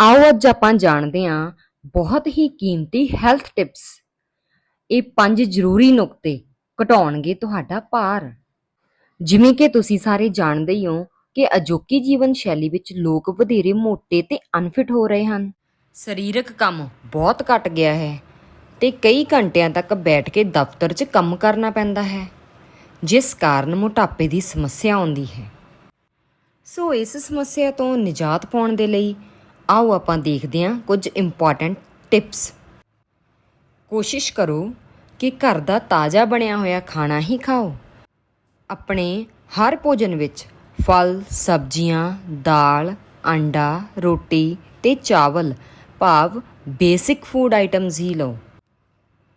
ਆਓ ਅੱਜ ਆਪਾਂ ਜਾਣਦੇ ਹਾਂ ਬਹੁਤ ਹੀ ਕੀਮਤੀ ਹੈਲਥ ਟਿਪਸ ਇਹ ਪੰਜ ਜ਼ਰੂਰੀ ਨੁਕਤੇ ਘਟਾਉਣਗੇ ਤੁਹਾਡਾ ਭਾਰ। ਜਿਵੇਂ ਕਿ ਤੁਸੀਂ ਸਾਰੇ ਜਾਣਦੇ ਹੀ ਹੋ ਕਿ ਅਜੋਕੀ ਜੀਵਨ ਸ਼ੈਲੀ ਵਿੱਚ ਲੋਕ ਵਧੇਰੇ ਮੋਟੇ ਤੇ ਅਨਫਿਟ ਹੋ ਰਹੇ ਹਨ। ਸਰੀਰਕ ਕੰਮ ਬਹੁਤ ਘਟ ਗਿਆ ਹੈ ਤੇ ਕਈ ਘੰਟਿਆਂ ਤੱਕ ਬੈਠ ਕੇ ਦਫ਼ਤਰ 'ਚ ਕੰਮ ਕਰਨਾ ਪੈਂਦਾ ਹੈ, ਜਿਸ ਕਾਰਨ ਮੋਟਾਪੇ ਦੀ ਸਮੱਸਿਆ ਆਉਂਦੀ ਹੈ। ਸੋ ਇਸ ਸਮੱਸਿਆ ਤੋਂ ਨਿਜਾਤ ਪਾਉਣ ਦੇ ਲਈ ਆਓ ਆਪਾਂ ਦੇਖਦੇ ਹਾਂ ਕੁਝ ਇੰਪੋਰਟੈਂਟ ਟਿਪਸ ਕੋਸ਼ਿਸ਼ ਕਰੋ ਕਿ ਘਰ ਦਾ ਤਾਜ਼ਾ ਬਣਿਆ ਹੋਇਆ ਖਾਣਾ ਹੀ ਖਾਓ। ਆਪਣੇ ਹਰ ਭੋਜਨ ਵਿੱਚ ਫਲ, ਸਬਜ਼ੀਆਂ, ਦਾਲ, ਅੰਡਾ, ਰੋਟੀ ਤੇ ਚਾਵਲ ਭਾਵ ਬੇਸਿਕ ਫੂਡ ਆਈਟਮਸ ਹੀ ਲਓ।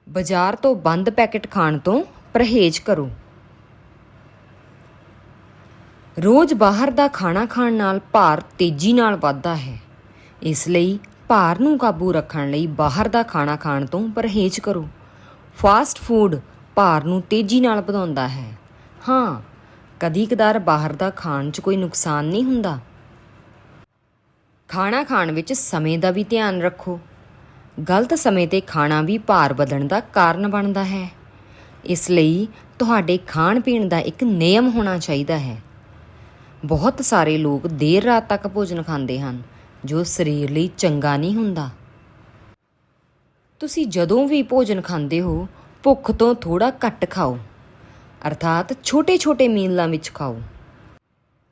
ਬਾਜ਼ਾਰ ਤੋਂ ਬੰਦ ਪੈਕੇਟ ਖਾਣ ਤੋਂ ਪਰਹੇਜ਼ ਕਰੋ। ਰੋਜ਼ ਬਾਹਰ ਦਾ ਖਾਣਾ ਖਾਣ ਨਾਲ ਭਾਰ ਤੇਜ਼ੀ ਨਾਲ ਵੱਧਦਾ ਹੈ। ਇਸ ਲਈ ਭਾਰ ਨੂੰ ਕਾਬੂ ਰੱਖਣ ਲਈ ਬਾਹਰ ਦਾ ਖਾਣਾ ਖਾਣ ਤੋਂ ਪਰਹੇਜ਼ ਕਰੋ। ਫਾਸਟ ਫੂਡ ਭਾਰ ਨੂੰ ਤੇਜ਼ੀ ਨਾਲ ਵਧਾਉਂਦਾ ਹੈ। ਹਾਂ ਕਦੀ-ਕਦਾਰ ਬਾਹਰ ਦਾ ਖਾਣ 'ਚ ਕੋਈ ਨੁਕਸਾਨ ਨਹੀਂ ਹੁੰਦਾ। ਖਾਣਾ ਖਾਣ ਵਿੱਚ ਸਮੇਂ ਦਾ ਵੀ ਧਿਆਨ ਰੱਖੋ। ਗਲਤ ਸਮੇਂ ਤੇ ਖਾਣਾ ਵੀ ਭਾਰ ਵਧਣ ਦਾ ਕਾਰਨ ਬਣਦਾ ਹੈ। ਇਸ ਲਈ ਤੁਹਾਡੇ ਖਾਣ ਪੀਣ ਦਾ ਇੱਕ ਨਿਯਮ ਹੋਣਾ ਚਾਹੀਦਾ ਹੈ। ਬਹੁਤ ਸਾਰੇ ਲੋਕ ਦੇਰ ਰਾਤ ਤੱਕ ਭੋਜਨ ਖਾਂਦੇ ਹਨ। ਜੋ ਸਰੀਰ ਲਈ ਚੰਗਾ ਨਹੀਂ ਹੁੰਦਾ। ਤੁਸੀਂ ਜਦੋਂ ਵੀ ਭੋਜਨ ਖਾਂਦੇ ਹੋ, ਭੁੱਖ ਤੋਂ ਥੋੜਾ ਘੱਟ ਖਾਓ। ਅਰਥਾਤ ਛੋਟੇ-ਛੋਟੇ ਮੀਲਾਂ ਵਿੱਚ ਖਾਓ।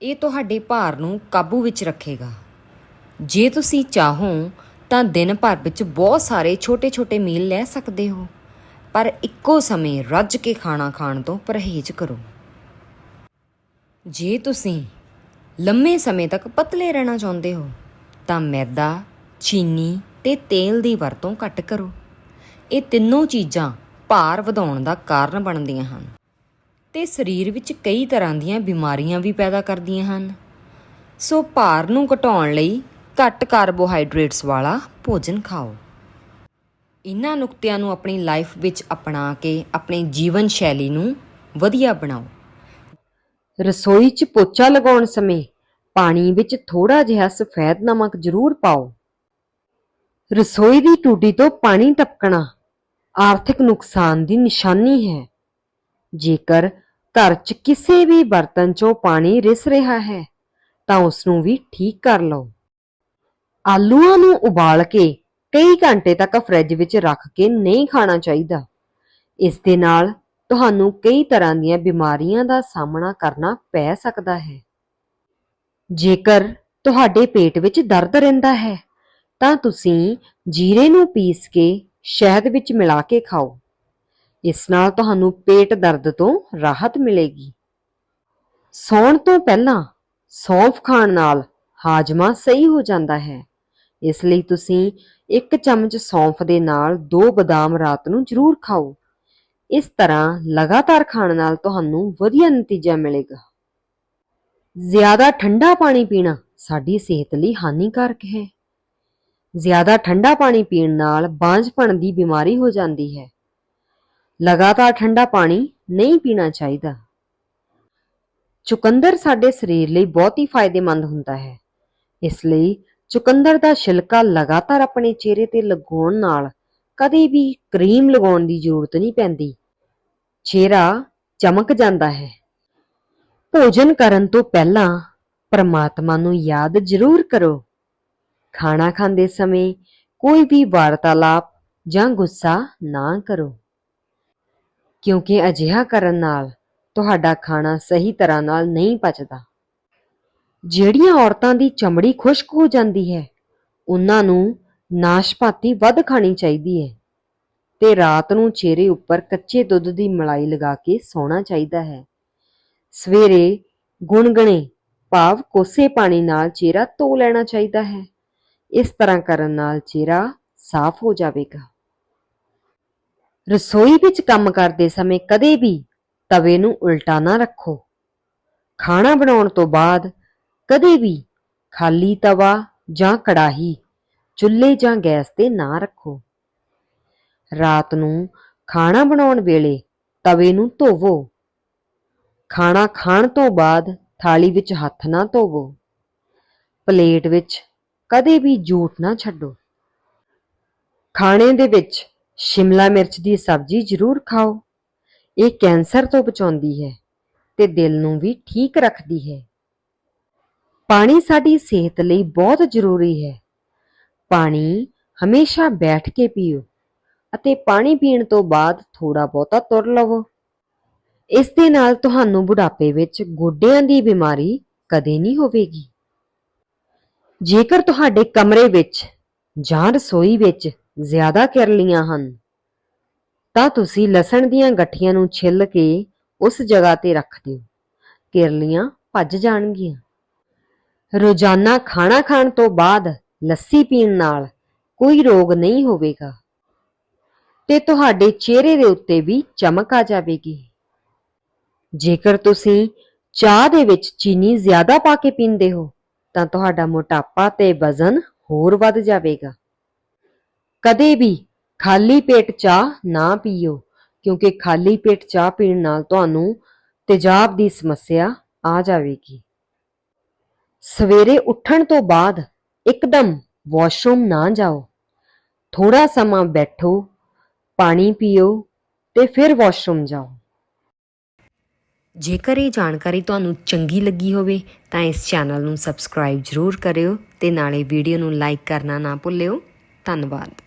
ਇਹ ਤੁਹਾਡੇ ਭਾਰ ਨੂੰ ਕਾਬੂ ਵਿੱਚ ਰੱਖੇਗਾ। ਜੇ ਤੁਸੀਂ ਚਾਹੋ, ਤਾਂ ਦਿਨ ਭਰ ਵਿੱਚ ਬਹੁਤ ਸਾਰੇ ਛੋਟੇ-ਛੋਟੇ ਮੀਲ ਲੈ ਸਕਦੇ ਹੋ। ਪਰ ਇੱਕੋ ਸਮੇਂ ਰੱਜ ਕੇ ਖਾਣਾ ਖਾਣ ਤੋਂ ਪਰਹੇਜ਼ ਕਰੋ। ਜੇ ਤੁਸੀਂ ਲੰਮੇ ਸਮੇਂ ਤੱਕ ਪਤਲੇ ਰਹਿਣਾ ਚਾਹੁੰਦੇ ਹੋ ਤਾਂ ਮੈਦਾ, ਚੀਨੀ ਤੇ ਤੇਲ ਦੀ ਵਰਤੋਂ ਘੱਟ ਕਰੋ। ਇਹ ਤਿੰਨੋਂ ਚੀਜ਼ਾਂ ਭਾਰ ਵਧਾਉਣ ਦਾ ਕਾਰਨ ਬਣਦੀਆਂ ਹਨ ਤੇ ਸਰੀਰ ਵਿੱਚ ਕਈ ਤਰ੍ਹਾਂ ਦੀਆਂ ਬਿਮਾਰੀਆਂ ਵੀ ਪੈਦਾ ਕਰਦੀਆਂ ਹਨ। ਸੋ ਭਾਰ ਨੂੰ ਘਟਾਉਣ ਲਈ ਘੱਟ ਕਾਰਬੋਹਾਈਡਰੇਟਸ ਵਾਲਾ ਭੋਜਨ ਖਾਓ। ਇਹਨਾਂ ਨੁਕਤਿਆਂ ਨੂੰ ਆਪਣੀ ਲਾਈਫ ਵਿੱਚ ਅਪਣਾ ਕੇ ਆਪਣੀ ਜੀਵਨ ਸ਼ੈਲੀ ਨੂੰ ਵਧੀਆ ਬਣਾਓ। ਰਸੋਈ 'ਚ ਪੋਚਾ ਲਗਾਉਣ ਸਮੇਂ ਪਾਣੀ ਵਿੱਚ ਥੋੜਾ ਜਿਹਾ ਸਫੈਦ ਨਮਕ ਜ਼ਰੂਰ ਪਾਓ। ਰਸੋਈ ਦੀ ਟੂਟੀ ਤੋਂ ਪਾਣੀ ਟਪਕਣਾ ਆਰਥਿਕ ਨੁਕਸਾਨ ਦੀ ਨਿਸ਼ਾਨੀ ਹੈ। ਜੇਕਰ ਘਰ 'ਚ ਕਿਸੇ ਵੀ ਬਰਤਨ 'ਚੋਂ ਪਾਣੀ ਰਿਸ ਰਿਹਾ ਹੈ, ਤਾਂ ਉਸ ਨੂੰ ਵੀ ਠੀਕ ਕਰ ਲਓ। ਆਲੂਆਂ ਨੂੰ ਉਬਾਲ ਕੇ ਕਈ ਘੰਟੇ ਤੱਕ ਫਰਿੱਜ ਵਿੱਚ ਰੱਖ ਕੇ ਨਹੀਂ ਖਾਣਾ ਚਾਹੀਦਾ। ਇਸ ਦੇ ਨਾਲ ਤੁਹਾਨੂੰ ਕਈ ਤਰ੍ਹਾਂ ਦੀਆਂ ਬਿਮਾਰੀਆਂ ਦਾ ਸਾਹਮਣਾ ਕਰਨਾ ਪੈ ਸਕਦਾ ਹੈ। ਜੇਕਰ ਤੁਹਾਡੇ ਪੇਟ ਵਿੱਚ ਦਰਦ ਰਹਿੰਦਾ ਹੈ, ਤਾਂ ਤੁਸੀਂ ਜੀਰੇ ਨੂੰ ਪੀਸ ਕੇ ਸ਼ਹਿਦ ਵਿੱਚ ਮਿਲਾ ਕੇ ਖਾਓ। ਇਸ ਨਾਲ ਤੁਹਾਨੂੰ ਪੇਟ ਦਰਦ ਤੋਂ ਰਾਹਤ ਮਿਲੇਗੀ। ਸੌਣ ਤੋਂ ਪਹਿਲਾਂ ਸੌਂਫ ਖਾਣ ਨਾਲ ਹਾਜਮਾ ਸਹੀ ਹੋ ਜਾਂਦਾ ਹੈ। ਇਸ ਲਈ ਤੁਸੀਂ ਇੱਕ ਚਮਚ ਸੌਂਫ ਦੇ ਨਾਲ ਦੋ ਬਦਾਮ ਰਾਤ ਨੂੰ ਜ਼ਰੂਰ ਖਾਓ। ਇਸ ਤਰ੍ਹਾਂ ਲਗਾਤਾਰ ਖਾਣ ਨਾਲ ਤੁਹਾਨੂੰ ਵਧੀਆ ਨਤੀਜਾ ਮਿਲੇਗਾ। ਜ਼ਿਆਦਾ ਠੰਡਾ ਪਾਣੀ ਪੀਣਾ ਸਾਡੀ ਸਿਹਤ ਲਈ ਹਾਨੀਕਾਰਕ ਹੈ। ਜ਼ਿਆਦਾ ਠੰਡਾ ਪਾਣੀ ਪੀਣ ਨਾਲ ਬਾਂਝਪਣ ਦੀ ਬਿਮਾਰੀ ਹੋ ਜਾਂਦੀ ਹੈ। ਲਗਾਤਾਰ ਠੰਡਾ ਪਾਣੀ ਨਹੀਂ ਪੀਣਾ ਚਾਹੀਦਾ। ਚੁਕੰਦਰ ਸਾਡੇ ਸਰੀਰ ਲਈ ਬਹੁਤ ਹੀ ਫਾਇਦੇਮੰਦ ਹੁੰਦਾ ਹੈ। ਇਸ ਲਈ ਚੁਕੰਦਰ ਦਾ ਛਿਲਕਾ ਲਗਾਤਾਰ ਆਪਣੇ ਚਿਹਰੇ ਤੇ ਲਗਾਉਣ ਨਾਲ ਕਦੇ ਵੀ ਕਰੀਮ ਲਗਾਉਣ ਦੀ ਜ਼ਰੂਰਤ ਨਹੀਂ ਪੈਂਦੀ। ਚਿਹਰਾ ਚਮਕ ਜਾਂਦਾ ਹੈ। ਭੋਜਨ ਕਰਨ ਤੋਂ ਪਹਿਲਾਂ ਪਰਮਾਤਮਾ ਨੂੰ ਯਾਦ ਜ਼ਰੂਰ ਕਰੋ। ਖਾਣਾ ਖਾਂਦੇ ਸਮੇਂ ਕੋਈ ਵੀ ਵਾਰਤਾਲਾਪ ਜਾਂ ਗੁੱਸਾ ਨਾ ਕਰੋ। ਕਿਉਂਕਿ ਅਜਿਹਾ ਕਰਨ ਨਾਲ ਤੁਹਾਡਾ ਖਾਣਾ ਸਹੀ ਤਰ੍ਹਾਂ ਨਾਲ ਨਹੀਂ ਪਚਦਾ। ਜਿਹੜੀਆਂ ਔਰਤਾਂ ਦੀ ਚਮੜੀ ਖੁਸ਼ਕ ਹੋ ਜਾਂਦੀ ਹੈ, ਉਹਨਾਂ ਨੂੰ ਨਾਸ਼ਪਾਤੀ ਵੱਧ ਖਾਣੀ ਚਾਹੀਦੀ ਹੈ ਤੇ ਰਾਤ ਨੂੰ ਚਿਹਰੇ ਉੱਪਰ ਕੱਚੇ ਦੁੱਧ ਦੀ ਮਲਾਈ ਲਗਾ ਕੇ ਸੌਣਾ ਚਾਹੀਦਾ ਹੈ। ਸਵੇਰੇ ਗੁਣਗਣੇ ਭਾਵ ਕੋਸੇ ਪਾਣੀ ਨਾਲ ਚਿਹਰਾ ਧੋ ਲੈਣਾ ਚਾਹੀਦਾ ਹੈ। ਇਸ ਤਰ੍ਹਾਂ ਕਰਨ ਨਾਲ ਚਿਹਰਾ ਸਾਫ਼ ਹੋ ਜਾਵੇਗਾ। ਰਸੋਈ ਵਿੱਚ ਕੰਮ ਕਰਦੇ ਸਮੇਂ ਕਦੇ ਵੀ ਤਵੇ ਨੂੰ ਉਲਟਾ ਨਾ ਰੱਖੋ। ਖਾਣਾ ਬਣਾਉਣ ਤੋਂ ਬਾਅਦ ਕਦੇ ਵੀ ਖਾਲੀ ਤਵਾ ਜਾਂ ਕੜਾਹੀ, ਚੁੱਲ੍ਹੇ ਜਾਂ ਗੈਸ ਤੇ ਨਾ ਰੱਖੋ। ਰਾਤ ਨੂੰ ਖਾਣਾ ਬਣਾਉਣ ਵੇਲੇ ਤਵੇ ਨੂੰ ਧੋਵੋ। ਖਾਣਾ ਖਾਣ ਤੋਂ ਬਾਅਦ ਥਾਲੀ ਵਿੱਚ ਹੱਥ ਨਾ ਧੋਵੋ। ਪਲੇਟ ਵਿੱਚ ਕਦੇ ਵੀ ਜੂਠ ਨਾ ਛੱਡੋ। ਖਾਣੇ ਦੇ ਵਿੱਚ ਸ਼ਿਮਲਾ ਮਿਰਚ ਦੀ ਸਬਜ਼ੀ ਜ਼ਰੂਰ ਖਾਓ। ਇਹ ਕੈਂਸਰ ਤੋਂ ਬਚਾਉਂਦੀ ਹੈ ਤੇ ਦਿਲ ਨੂੰ ਵੀ ਠੀਕ ਰੱਖਦੀ ਹੈ। ਪਾਣੀ ਸਾਡੀ ਸਿਹਤ ਲਈ ਬਹੁਤ ਜ਼ਰੂਰੀ ਹੈ। ਪਾਣੀ ਹਮੇਸ਼ਾ ਬੈਠ ਕੇ ਪੀਓ ਅਤੇ ਪਾਣੀ ਪੀਣ ਤੋਂ ਬਾਅਦ ਥੋੜਾ ਬਹੁਤਾ ਤੁਰ ਲਵੋ। ਇਸ ਦੇ ਨਾਲ ਤੁਹਾਨੂੰ ਬੁਢਾਪੇ ਵਿੱਚ ਗੋਡਿਆਂ ਦੀ ਬਿਮਾਰੀ ਕਦੇ ਨਹੀਂ ਹੋਵੇਗੀ। ਜੇਕਰ ਤੁਹਾਡੇ ਕਮਰੇ ਵਿੱਚ ਜਾਂ ਰਸੋਈ ਵਿੱਚ ਜ਼ਿਆਦਾ ਕਿਰਲੀਆਂ ਹਨ, ਤਾਂ ਤੁਸੀਂ ਲਸਣ ਦੀਆਂ ਗੱਠੀਆਂ ਨੂੰ ਛਿੱਲ ਕੇ ਉਸ ਜਗ੍ਹਾ ਤੇ ਰੱਖ ਦਿਓ। ਕਿਰਲੀਆਂ ਭੱਜ ਜਾਣਗੀਆਂ। ਰੋਜ਼ਾਨਾ ਖਾਣਾ ਖਾਣ ਤੋਂ ਬਾਅਦ ਲੱਸੀ ਪੀਣ ਨਾਲ ਕੋਈ ਰੋਗ ਨਹੀਂ ਹੋਵੇਗਾ ਤੇ ਤੁਹਾਡੇ ਚਿਹਰੇ ਦੇ ਉੱਤੇ ਵੀ ਚਮਕ ਆ ਜਾਵੇਗੀ। ਜੇਕਰ ਤੁਸੀਂ ਚਾਹ ਦੇ ਵਿੱਚ ਚੀਨੀ ਜ਼ਿਆਦਾ ਪਾ ਕੇ ਪੀਂਦੇ ਹੋ, ਤਾਂ ਤੁਹਾਡਾ ਮੋਟਾਪਾ ਤੇ ਵਜ਼ਨ ਹੋਰ ਵੱਧ ਜਾਵੇਗਾ। ਕਦੇ ਵੀ ਖਾਲੀ ਪੇਟ ਚਾਹ ਨਾ ਪੀਓ, ਕਿਉਂਕਿ ਖਾਲੀ ਪੇਟ ਚਾਹ ਪੀਣ ਨਾਲ ਤੁਹਾਨੂੰ ਤੇਜ਼ਾਬ ਦੀ ਸਮੱਸਿਆ ਆ ਜਾਵੇਗੀ। ਸਵੇਰੇ ਉੱਠਣ ਤੋਂ ਬਾਅਦ ਇੱਕਦਮ ਵਾਸ਼ਰੂਮ ਨਾ ਜਾਓ। ਥੋੜਾ ਸਮਾਂ ਬੈਠੋ, ਪਾਣੀ ਪੀਓ ਤੇ ਫਿਰ ਵਾਸ਼ਰੂਮ ਜਾਓ। ਜੇਕਰ ਇਹ ਜਾਣਕਾਰੀ ਤੁਹਾਨੂੰ ਚੰਗੀ ਲੱਗੀ ਹੋਵੇ, ਤਾਂ ਇਸ ਚੈਨਲ ਨੂੰ ਸਬਸਕ੍ਰਾਈਬ ਜ਼ਰੂਰ ਕਰਿਓ ਤੇ ਨਾਲੇ ਵੀਡੀਓ ਨੂੰ ਲਾਈਕ ਕਰਨਾ ਨਾ ਭੁੱਲਿਓ। ਧੰਨਵਾਦ।